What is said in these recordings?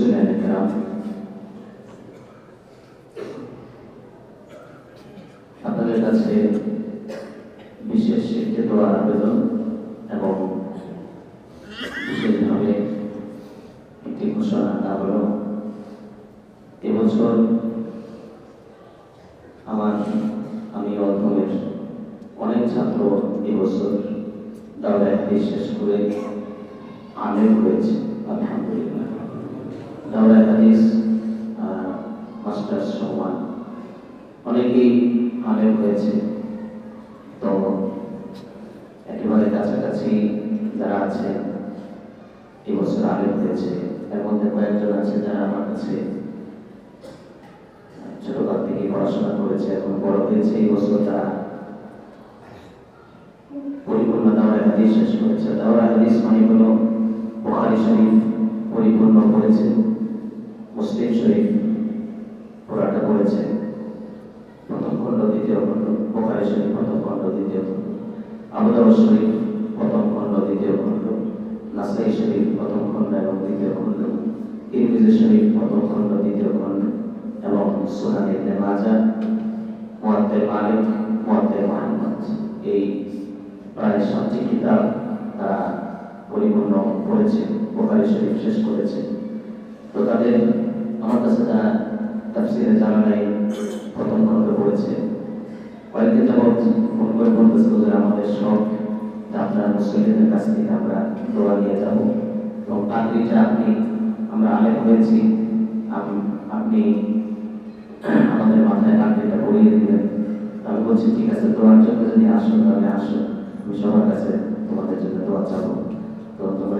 মুসলিম কেরাম আপনাদের কাছে বিশেষ একটি দোয়ার আবেদন এবং বিশেষভাবে একটি ঘোষণা তা হল এবছর আমার আমি অধ্যমের অনেক ছাত্র এবছর হাদিস শেষ করে আলেম হয়েছে আলহামদুলিল্লাহ দাওরায় হাদিস মাস্টার্স সমান অনেকেই আলেম হয়েছে। তো একেবারে কাছাকাছি যারা আছে এই বছর আলেম হয়েছে। এর মধ্যে কয়েকজন আছে যারা আমার কাছে ছোটকাল থেকে পড়াশোনা করেছে, এখন বড় হয়েছে। এই বছর তারা পরিপূর্ণ দাওরায় হাদিস শেষ করেছে। দাওরায় হাদিস মানে হলো বুখারী শরীফ পরিপূর্ণ করেছে। মুসলিম শরীফ পুরাটা পড়েছে প্রথম খণ্ড, দ্বিতীয় খণ্ড, বোখারি শরীফ প্রথম খণ্ড, দ্বিতীয় খণ্ড। আবু দাউদ শরীফ প্রথম খণ্ড, দ্বিতীয় খণ্ড। নাসাই শরীফ প্রথম খণ্ড এবং দ্বিতীয় খণ্ড। তিরমিজি শরীফ প্রথম খণ্ড, দ্বিতীয় খণ্ড এবং সুনান ইবনে মাজাহ মুয়াত্তে মালিক মুয়াত্তে মুহাম্মদ। এই প্রায় সাতটি কিতাব তারা পরিপূর্ণ করেছে, বোখারি শরীফ শেষ করেছে। তো তাদের আমার কাছে তারা তাফসিরে জানা নাই প্রথম খণ্ড পড়েছে। কয়েকদিন যাবৎ ফোন করে বলতেছে যে আমাদের সব আপনারা মুসলিমদের কাছ থেকে আমরা দোয়া নিয়ে যাব। এবং পাত্রীটা আপনি, আমরা আলেম হয়েছি। আপনি আমাদের মাথায় পাত্রীটা পড়িয়ে দিবেন আমি বলছি, ঠিক আছে দোয়ার জন্য যদি আসো, তাহলে আসো। আমি সবার কাছে তোমাদের জন্য দোয়া চাবো। তো তোমরা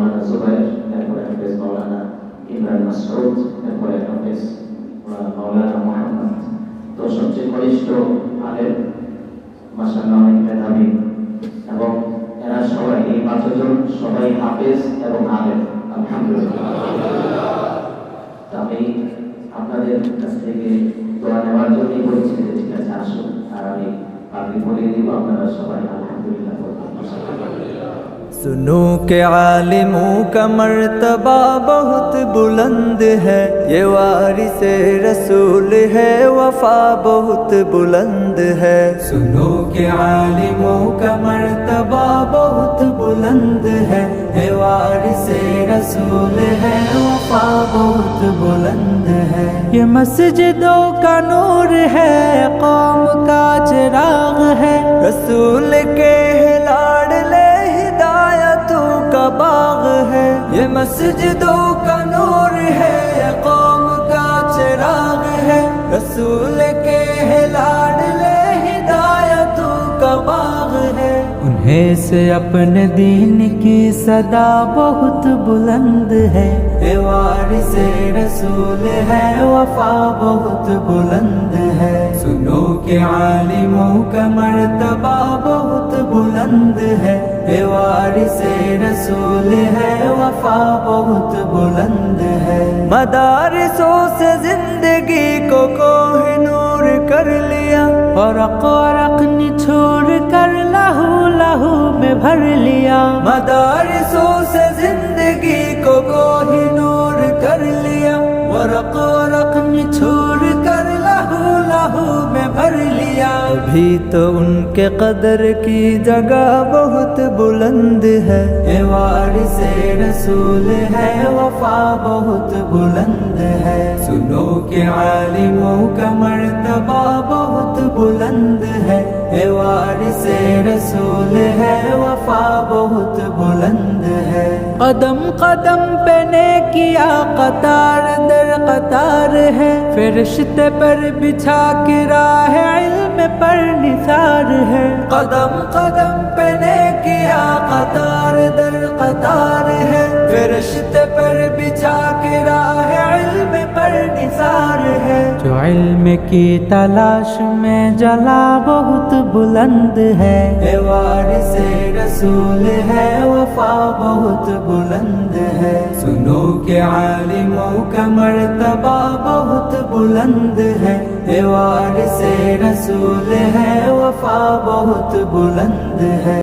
মাওলানা জুবাইর এরপরে হাফেজ মাওলানা ইমরান মাসউদ এরপরে হাফেজ মাওলানা মোহাম্মদ তো সবচেয়ে বরিষ্ঠ আলেম মাশাআল্লাহ অনেক মেধাবী এবং এরা সবাই এই পাঁচজন সবাই হাফেজ এবং আলেম আলহামদুলিল্লাহ আমি আপনাদের কাছ থেকে দোয়া নেওয়ার জন্যই বলছি যে ঠিক আছে? আসুন, আর আমি আপনি বলে দিব, আপনারা সবাই আলহামদুলিল্লাহ سنو کہ عالموں کا مرتبہ بہت بلند ہے۔ یہ وارث رسول ہے، وفا بہت بلند ہے۔ سنو کہ عالموں کا مرتبہ بہت بلند ہے۔ یہ وارث رسول ہے، وفا بہت بلند ہے۔ یہ مسجدوں کا نور ہے، قوم کا چراغ ہے۔ رسول کے لاڈلے باغ ہے یہ مسجدوں کا نور ہے یہ قوم کا چراغ ہے رسول کے ہے سے اپنے دین کی صدا بہت بلند ہے۔ وارث رسول ہے، وفا بہت بلند ہے۔ سنو کہ عالموں کا مرتبہ بہت بلند ہے۔ وارث رسول ہے، وفا بہت بلند ہے۔ مدارسوں سے زندگی کو کوہ نور کر لیا۔ اور رق نے چھوڑ لہو میں بھر لیا۔ مدارسوں سے زندگی کو کوہ نور کر لیا۔ ورق و رقم چھوڑ کر لہو لہو میں بھر لیا۔ بھی تو ان کے قدر کی جگہ بہت بلند ہے۔ اے وارث رسول ہے وفا بہت بلند ہے۔ سنو کہ عالموں کا مرتبہ بہت بلند ہے وارث رسول ہے، وفا بہت بلند ہے۔ قدم قدم پہ نے آ قطار در قطار ہے۔ فرشتے پر بچھا کے راہ علم پر نثار ہے۔ قدم قدم پہ نے آ قطار در قطار ہے۔ دشت پر بچا کے راہ علم پر نثار ہے۔ جو علم کی تلاش میں جلا بہت بلند ہے۔ وارث رسول ہے وفا بہت بلند ہے۔ سنو کہ عالموں کا مرتبہ بہت بلند ہے۔ وارث رسول ہے وفا بہت بلند ہے۔